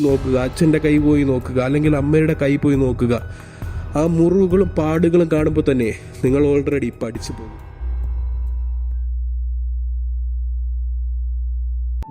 നോക്കുക അച്ഛന്റെ കൈ പോയി നോക്കുക അല്ലെങ്കിൽ അമ്മയുടെ കൈ പോയി നോക്കുക. ആ മുറിവുകളും പാടുകളും കാണുമ്പോൾ തന്നെ നിങ്ങൾ ഓൾറെഡി പഠിച്ചു പോകും.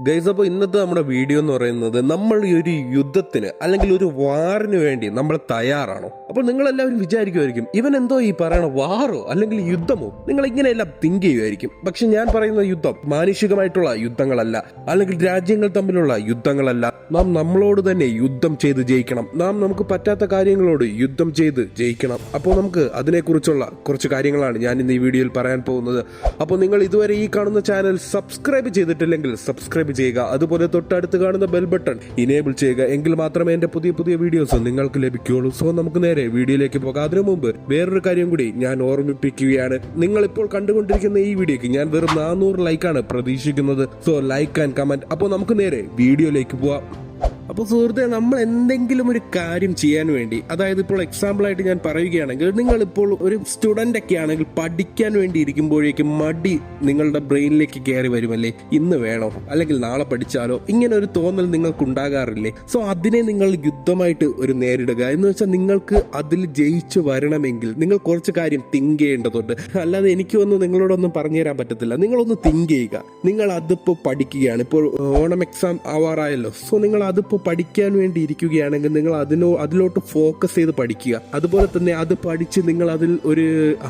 ഗൈസ് അപ്പോൾ ഇന്നത്തെ നമ്മുടെ വീഡിയോ എന്ന് പറയുന്നത് നമ്മൾ ഈ ഒരു യുദ്ധത്തിന് അല്ലെങ്കിൽ ഒരു വാറിന് വേണ്ടി നമ്മൾ തയ്യാറാണോ? അപ്പോൾ നിങ്ങളെല്ലാവരും വിചാരിക്കുമായിരിക്കും ഇവൻ എന്തോ ഈ പറയണ വാറോ അല്ലെങ്കിൽ യുദ്ധമോ? നിങ്ങൾ ഇങ്ങനെയെല്ലാം തിങ്ക് ചെയ്യുമായിരിക്കും. പക്ഷെ ഞാൻ പറയുന്ന യുദ്ധം മാനുഷികമായിട്ടുള്ള യുദ്ധങ്ങളല്ല അല്ലെങ്കിൽ രാജ്യങ്ങൾ തമ്മിലുള്ള യുദ്ധങ്ങളല്ല. നാം നമ്മളോട് തന്നെ യുദ്ധം ചെയ്ത് ജയിക്കണം. നാം നമുക്ക് പറ്റാത്ത കാര്യങ്ങളോട് യുദ്ധം ചെയ്ത് ജയിക്കണം. അപ്പോൾ നമുക്ക് അതിനെക്കുറിച്ചുള്ള കുറച്ച് കാര്യങ്ങളാണ് ഞാൻ ഇന്ന് ഈ വീഡിയോയിൽ പറയാൻ പോകുന്നത്. അപ്പോൾ നിങ്ങൾ ഇതുവരെ ഈ കാണുന്ന ചാനൽ സബ്സ്ക്രൈബ് ചെയ്തിട്ടില്ലെങ്കിൽ സബ്സ്ക്രൈബ് ചെയ്യുക. അതുപോലെ തൊട്ടടുത്ത് കാണുന്ന ബെൽ ബട്ടൺ ഇനേബിൾ ചെയ്യുക. എങ്കിൽ മാത്രമേ എന്റെ പുതിയ പുതിയ വീഡിയോസ് നിങ്ങൾക്ക് ലഭിക്കുകയുള്ളൂ. സോ നമുക്ക് നേരെ വീഡിയോയിലേക്ക് പോകാം. അതിനു മുമ്പ് വേറൊരു കാര്യം കൂടി ഞാൻ ഓർമ്മിപ്പിക്കുകയാണ്. നിങ്ങൾ ഇപ്പോൾ കണ്ടുകൊണ്ടിരിക്കുന്ന ഈ വീഡിയോക്ക് ഞാൻ വെറും നാനൂറ് ലൈക്കാണ് പ്രതീക്ഷിക്കുന്നത്. സോ ലൈക്ക് ആൻഡ് കമന്റ് അപ്പോൾ നമുക്ക് നേരെ വീഡിയോയിലേക്ക് പോവാം. അപ്പോൾ സുഹൃത്തെ നമ്മൾ എന്തെങ്കിലും ഒരു കാര്യം ചെയ്യാൻ വേണ്ടി അതായത് ഇപ്പോൾ എക്സാമ്പിൾ ആയിട്ട് ഞാൻ പറയുകയാണെങ്കിൽ നിങ്ങളിപ്പോൾ ഒരു സ്റ്റുഡന്റ് ഒക്കെ ആണെങ്കിൽ പഠിക്കാൻ വേണ്ടി ഇരിക്കുമ്പോഴേക്കും മടി നിങ്ങളുടെ ബ്രെയിനിലേക്ക് കയറി വരുമല്ലേ? ഇന്ന് വേണോ? അല്ലെങ്കിൽ നാളെ പഠിച്ചാലോ? ഇങ്ങനെ ഒരു തോന്നൽ നിങ്ങൾക്ക് ഉണ്ടാകാറില്ലേ സോ അതിനെ നിങ്ങൾ യുദ്ധമായിട്ട് ഒരു നേരിടുക. എന്ന് വെച്ചാൽ നിങ്ങൾക്ക് അതിൽ ജയിച്ചു വരണമെങ്കിൽ നിങ്ങൾ കുറച്ച് കാര്യം തിങ്ക് ചെയ്യേണ്ടതുണ്ട്. അല്ലാതെ എനിക്കൊന്നും നിങ്ങളോടൊന്നും പറഞ്ഞു തരാൻ പറ്റത്തില്ല. നിങ്ങളൊന്ന് തിങ്ക് ചെയ്യുക. നിങ്ങൾ അതിപ്പോൾ പഠിക്കുകയാണ്. ഇപ്പോൾ ഓണം എക്സാം ആവാറായല്ലോ. സോ നിങ്ങൾ അതിപ്പോൾ പഠിക്കാൻ വേണ്ടി ഇരിക്കുകയാണെങ്കിൽ നിങ്ങൾ അതിനോ അതിലോട്ട് ഫോക്കസ് ചെയ്ത് പഠിക്കുക. അതുപോലെ തന്നെ അത് പഠിച്ച് നിങ്ങൾ അതിൽ ഒരു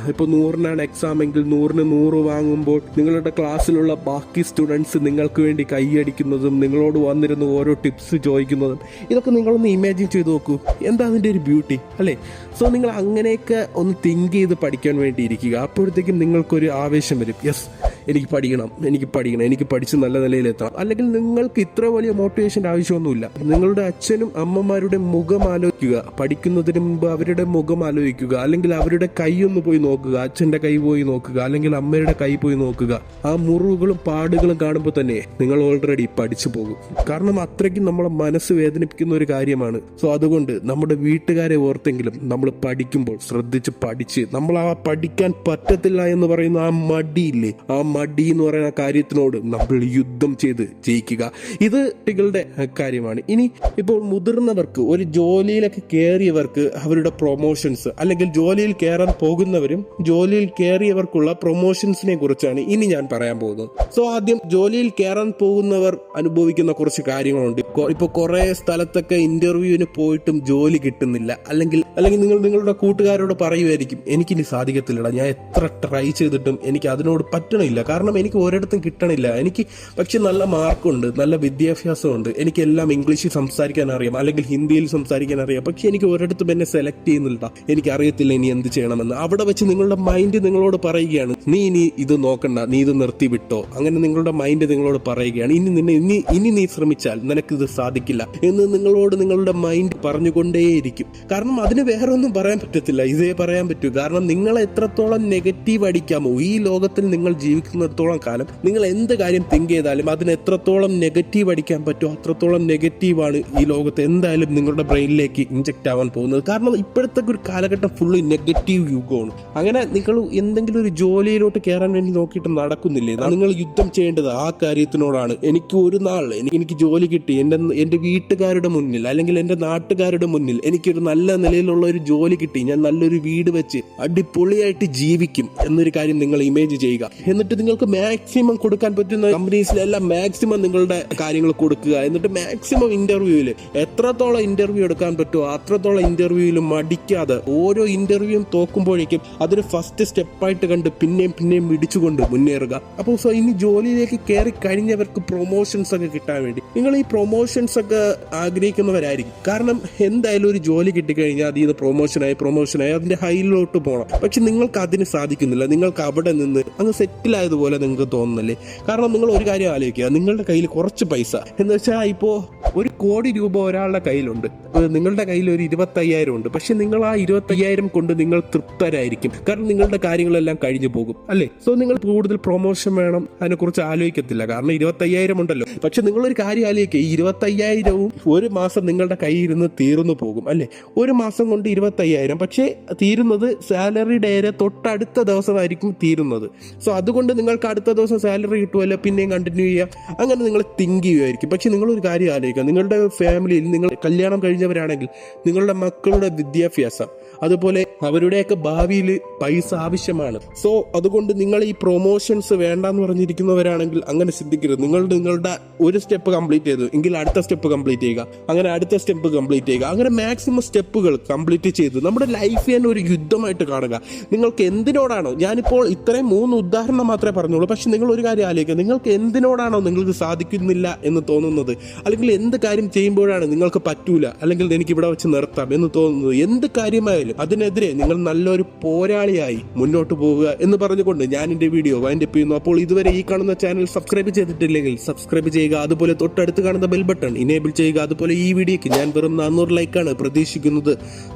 ഇപ്പോൾ നൂറിനാണ് എക്സാം എങ്കിൽ നൂറിന് നൂറ് വാങ്ങുമ്പോൾ നിങ്ങളുടെ ക്ലാസ്സിലുള്ള ബാക്കി സ്റ്റുഡൻസ് നിങ്ങൾക്ക് വേണ്ടി കൈയടിക്കുന്നതും നിങ്ങളോട് വന്നിരുന്ന ഓരോ ടിപ്സ് ചോദിക്കുന്നതും ഇതൊക്കെ നിങ്ങളൊന്ന് ഇമാജിൻ ചെയ്ത് നോക്കൂ. എന്താ അതിന്റെ ഒരു ബ്യൂട്ടി അല്ലേ? സോ നിങ്ങൾ അങ്ങനെയൊക്കെ ഒന്ന് തിങ്ക് ചെയ്ത് പഠിക്കാൻ വേണ്ടി ഇരിക്കുക. അപ്പോഴത്തേക്കും നിങ്ങൾക്കൊരു ആവേശം വരും. യെസ് എനിക്ക് പഠിക്കണം എനിക്ക് പഠിക്കണം എനിക്ക് പഠിച്ച് നല്ല നിലയിൽ എത്തണം അല്ലെങ്കിൽ നിങ്ങൾക്ക് ഇത്ര വലിയ മോട്ടിവേഷന്റെ ആവശ്യമൊന്നുമില്ല. നിങ്ങളുടെ അച്ഛനും അമ്മമാരുടെ മുഖം ആലോചിക്കുക. പഠിക്കുന്നതിന് മുമ്പ് അവരുടെ മുഖം ആലോചിക്കുക. അല്ലെങ്കിൽ അവരുടെ കൈ ഒന്ന് പോയി നോക്കുക. അച്ഛന്റെ കൈ പോയി നോക്കുക. അല്ലെങ്കിൽ അമ്മയുടെ കൈ പോയി നോക്കുക. ആ മുറിവുകളും പാടുകളും കാണുമ്പോൾ തന്നെ നിങ്ങൾ ഓൾറെഡി പഠിച്ചു പോകും. കാരണം അത്രയ്ക്കും നമ്മളെ മനസ്സ് വേദനിപ്പിക്കുന്ന ഒരു കാര്യമാണ്. സോ അതുകൊണ്ട് നമ്മുടെ വീട്ടുകാരെ ഓർത്തെങ്കിലും നമ്മൾ പഠിക്കുമ്പോൾ ശ്രദ്ധിച്ച് പഠിച്ച് നമ്മൾ ആ പഠിക്കാൻ പറ്റത്തില്ല എന്ന് പറയുന്ന ആ മടിയില്ലേ? ആ മടി എന്ന് പറയുന്ന കാര്യത്തിനോട് നമ്മൾ യുദ്ധം ചെയ്ത് ജയിക്കുക. ഇത് കുട്ടികളുടെ കാര്യമാണ്. ഇനി ഇപ്പോൾ മുതിർന്നവർക്ക് ഒരു ജോലിയിലൊക്കെ കയറിയവർക്ക് അവരുടെ പ്രൊമോഷൻസ് അല്ലെങ്കിൽ ജോലിയിൽ കയറാൻ പോകുന്നവരും ജോലിയിൽ കയറിയവർക്കുള്ള പ്രൊമോഷൻസിനെ കുറിച്ചാണ് ഇനി ഞാൻ പറയാൻ പോകുന്നത്. സോ ആദ്യം ജോലിയിൽ കയറാൻ പോകുന്നവർ അനുഭവിക്കുന്ന കുറച്ച് കാര്യങ്ങളുണ്ട്. ഇപ്പൊ കുറെ സ്ഥലത്തൊക്കെ ഇന്റർവ്യൂവിന് പോയിട്ടും ജോലി കിട്ടുന്നില്ല. അല്ലെങ്കിൽ അല്ലെങ്കിൽ നിങ്ങൾ നിങ്ങളുടെ കൂട്ടുകാരോട് പറയുമായിരിക്കും എനിക്കിനി സാധിക്കത്തില്ലടാ ഞാൻ എത്ര ട്രൈ ചെയ്തിട്ടും എനിക്ക് അതിനോട് പറ്റണില്ല. കാരണം എനിക്ക് ഒരിടത്തും കിട്ടണില്ല. എനിക്ക് പക്ഷെ നല്ല മാർക്കുണ്ട് നല്ല വിദ്യാഭ്യാസമുണ്ട്. എനിക്ക് എല്ലാം ഇംഗ്ലീഷിൽ സംസാരിക്കാൻ അറിയാം അല്ലെങ്കിൽ ഹിന്ദിയിൽ സംസാരിക്കാൻ അറിയാം പക്ഷെ എനിക്ക് ഒരിടത്തും എന്നെ സെലക്ട് ചെയ്യുന്നില്ല. എനിക്ക് അറിയത്തില്ല ഇനി എന്ത് ചെയ്യണമെന്ന്. അവിടെ വെച്ച് നിങ്ങളുടെ മൈൻഡ് നിങ്ങളോട് പറയുകയാണ് നീ ഇനി ഇത് നോക്കണ്ട നീ ഇത് നിർത്തി വിട്ടോ അങ്ങനെ നിങ്ങളുടെ മൈൻഡ് നിങ്ങളോട് പറയുകയാണ് ഇനി നിന്നെ ഇനി ഇനി നീ ശ്രമിച്ചാൽ നിനക്കിത് സാധിക്കില്ല. എന്ന് നിങ്ങളോട് നിങ്ങളുടെ മൈൻഡ് പറഞ്ഞുകൊണ്ടേയിരിക്കും. കാരണം അതിന് വേറെ ഒന്നും പറയാൻ പറ്റത്തില്ല. ഇതേ പറയാൻ പറ്റൂ. കാരണം നിങ്ങളെ എത്രത്തോളം നെഗറ്റീവ് അടിക്കാമോ ഈ ലോകത്തിൽ നിങ്ങൾ ജീവിക്കുന്നിടത്തോളം കാലം നിങ്ങൾ എന്ത് കാര്യം തിങ്ക് ചെയ്താലും അതിന് എത്രത്തോളം നെഗറ്റീവ് അടിക്കാൻ പറ്റുമോ അത്രത്തോളം നെഗറ്റീവാണ് ഈ ലോകത്ത് എന്തായാലും നിങ്ങളുടെ ബ്രെയിനിലേക്ക് ഇഞ്ചക്റ്റ് ആവാൻ പോകുന്നത്. കാരണം ഇപ്പോഴത്തെ ഒരു കാലഘട്ടം ഫുള്ള് നെഗറ്റീവ് യുഗമാണ്. അങ്ങനെ നിങ്ങൾ എന്തെങ്കിലും ഒരു ജോലിയിലോട്ട് കയറാൻ വേണ്ടി നോക്കിയിട്ട് നടക്കുന്നില്ലേ? നിങ്ങൾ യുദ്ധം ചെയ്യേണ്ടത് ആ കാര്യത്തിനോടാണ്. എനിക്ക് ഒരു നാൾ എനിക്ക് ജോലി കിട്ടി. എന്റെ എന്റെ വീട്ടുകാരുടെ മുന്നിൽ അല്ലെങ്കിൽ എന്റെ നാട്ടുകാരുടെ മുന്നിൽ എനിക്കൊരു നല്ല നിലയിലുള്ള ഒരു ജോലി കിട്ടി. ഞാൻ നല്ലൊരു വീട് വെച്ച് അടിപൊളിയായിട്ട് ജീവിക്കും എന്നൊരു കാര്യം നിങ്ങൾ ഇമേജ് ചെയ്യുക. എന്നിട്ട് നിങ്ങൾക്ക് മാക്സിമം കൊടുക്കാൻ പറ്റുന്ന കമ്പനീസിലെല്ലാം മാക്സിമം നിങ്ങളുടെ കാര്യങ്ങൾ കൊടുക്കുക. എന്നിട്ട് മാക്സിമം ഇന്റർവ്യൂവിൽ എത്രത്തോളം ഇന്റർവ്യൂ എടുക്കാൻ പറ്റുമോ അത്രത്തോളം ഇന്റർവ്യൂവിൽ മടിക്കാതെ ഓരോ ഇന്റർവ്യൂവും തോക്കുമ്പോഴേക്കും അതൊരു ഫസ്റ്റ് സ്റ്റെപ്പായിട്ട് കണ്ട് പിന്നെയും പിന്നെയും ഇടിച്ചുകൊണ്ട് മുന്നേറുക. അപ്പോൾ സോ ഇനി ജോലിയിലേക്ക് കയറി കഴിഞ്ഞവർക്ക് പ്രൊമോഷൻസ് ഒക്കെ കിട്ടാൻ വേണ്ടി. നിങ്ങൾ ഈ പ്രൊമോഷൻസ് ഒക്കെ ആഗ്രഹിക്കുന്നവരായിരിക്കും. കാരണം എന്തായാലും ഒരു ജോലി കിട്ടിക്കഴിഞ്ഞാൽ അതിൽ നിന്ന് പ്രൊമോഷനായി പ്രൊമോഷനായി അതിന്റെ ഹൈലോട്ട് പോകണം പക്ഷെ നിങ്ങൾക്ക് അതിന് സാധിക്കുന്നില്ല. നിങ്ങൾക്ക് അവിടെ നിന്ന് അങ്ങ് സെറ്റിൽ ആയതുപോലെ നിങ്ങൾക്ക് തോന്നുന്നില്ലേ? കാരണം നിങ്ങൾ ഒരു കാര്യം ആലോചിക്കുക. നിങ്ങളുടെ കയ്യിൽ കുറച്ച് പൈസ. എന്ന് വെച്ചാൽ ഇപ്പോൾ ഒരു കോടി രൂപ ഒരാളുടെ കയ്യിലുണ്ട്. നിങ്ങളുടെ കയ്യിൽ ഒരു ഇരുപത്തയ്യായിരം ഉണ്ട്. പക്ഷെ നിങ്ങൾ ആ ഇരുപത്തയ്യായിരം കൊണ്ട് നിങ്ങൾ തൃപ്തരായിരിക്കും. കാരണം നിങ്ങളുടെ കാര്യങ്ങളെല്ലാം കഴിഞ്ഞു പോകും. അല്ലേ? സോ നിങ്ങൾ കൂടുതൽ പ്രൊമോഷൻ വേണം. അതിനെക്കുറിച്ച് ആലോചിക്കത്തില്ല. കാരണം ഇരുപത്തയ്യായിരം ഉണ്ടല്ലോ. പക്ഷെ നിങ്ങളൊരു കാര്യം ആലോചിക്കുക ഈ ഇരുപത്തയ്യായിരവും ഒരു മാസം നിങ്ങളുടെ കയ്യിൽ ഇരുന്ന് തീർന്നു പോകും. അല്ലേ? ഒരു മാസം കൊണ്ട് ഇരുപത്തയ്യായിരം. പക്ഷേ തീരുന്നത് സാലറി ഡേരെ തൊട്ടടുത്ത ദിവസമായിരിക്കും തീരുന്നത്. സോ അതുകൊണ്ട് നിങ്ങൾക്ക് അടുത്ത ദിവസം സാലറി കിട്ടുമല്ലോ. പിന്നെയും കണ്ടിന്യൂ ചെയ്യാം. അങ്ങനെ നിങ്ങൾ തിങ്ക് ചെയ്യുമായിരിക്കും. പക്ഷെ നിങ്ങളൊരു കാര്യം ആലോചിക്കുക. നിങ്ങളുടെ ഫാമിലിയിൽ നിങ്ങൾ കല്യാണം കഴിഞ്ഞവരാണെങ്കിൽ നിങ്ങളുടെ മക്കളുടെ വിദ്യാഭ്യാസം അതുപോലെ അവരുടെയൊക്കെ ഭാവിയിൽ പൈസ ആവശ്യമാണ്. സോ അതുകൊണ്ട് നിങ്ങൾ ഈ പ്രൊമോഷൻസ് വേണ്ടെന്ന് പറഞ്ഞിരിക്കുന്നവരാണെങ്കിൽ അങ്ങനെ ചിന്തിക്കരുത്. നിങ്ങൾ നിങ്ങളുടെ ഒരു സ്റ്റെപ്പ് കംപ്ലീറ്റ് ചെയ്തു. എങ്കിൽ അടുത്ത സ്റ്റെപ്പ് കംപ്ലീറ്റ് ചെയ്യുക. അങ്ങനെ അടുത്ത സ്റ്റെപ്പ് കംപ്ലീറ്റ് ചെയ്യുക. അങ്ങനെ മാക്സിമം സ്റ്റെപ്പുകൾ കംപ്ലീറ്റ് ചെയ്ത്. നമ്മുടെ ലൈഫ് തന്നെ ഒരു യുദ്ധമായിട്ട് കാണുക. നിങ്ങൾക്ക് എന്തിനോടാണോ? ഞാനിപ്പോൾ ഇത്രയും മൂന്ന് ഉദാഹരണം മാത്രമേ പറഞ്ഞുള്ളൂ. പക്ഷെ നിങ്ങൾ ഒരു കാര്യം ആലോചിക്കുക. നിങ്ങൾക്ക് എന്തിനോടാണോ നിങ്ങൾക്ക് സാധിക്കുന്നില്ല എന്ന് തോന്നുന്നത്? അല്ലെങ്കിൽ എന്ത് കാര്യം ചെയ്യുമ്പോഴാണ് നിങ്ങൾക്ക് പറ്റൂല? അല്ലെങ്കിൽ എനിക്ക് ഇവിടെ വെച്ച് നിർത്താം എന്ന് തോന്നുന്നത്? എന്ത് കാര്യമായാലും അതിനെതിരെ നിങ്ങൾ നല്ലൊരു പോരാളിയായി മുന്നോട്ട് പോവുക എന്ന് പറഞ്ഞുകൊണ്ട് ഞാൻ എന്റെ വീഡിയോ വൈൻഡപ്പ് ചെയ്യുന്നു. അപ്പോൾ ഇതുവരെ ഈ കാണുന്ന ചാനൽ സബ്സ്ക്രൈബ് ചെയ്തിട്ടില്ലെങ്കിൽ സബ്സ്ക്രൈബ് ചെയ്യുക. അതുപോലെ തൊട്ടടുത്ത് കാണുന്ന ബെൽ ബട്ടൺ ഇനേബിൾ ചെയ്യുക. അതുപോലെ ഈ വീഡിയോക്ക് ഞാൻ വെറും നാനൂറ് ലൈക്കാണ് പ്രതീക്ഷിക്കുന്നത്.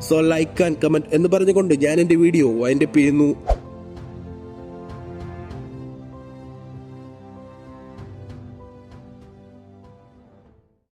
സോ ലൈക്ക് ആൻഡ് കമന്റ് എന്ന് പറഞ്ഞുകൊണ്ട് ഞാൻ എന്റെ വീഡിയോ വൈൻഡപ്പ് ചെയ്യുന്നു.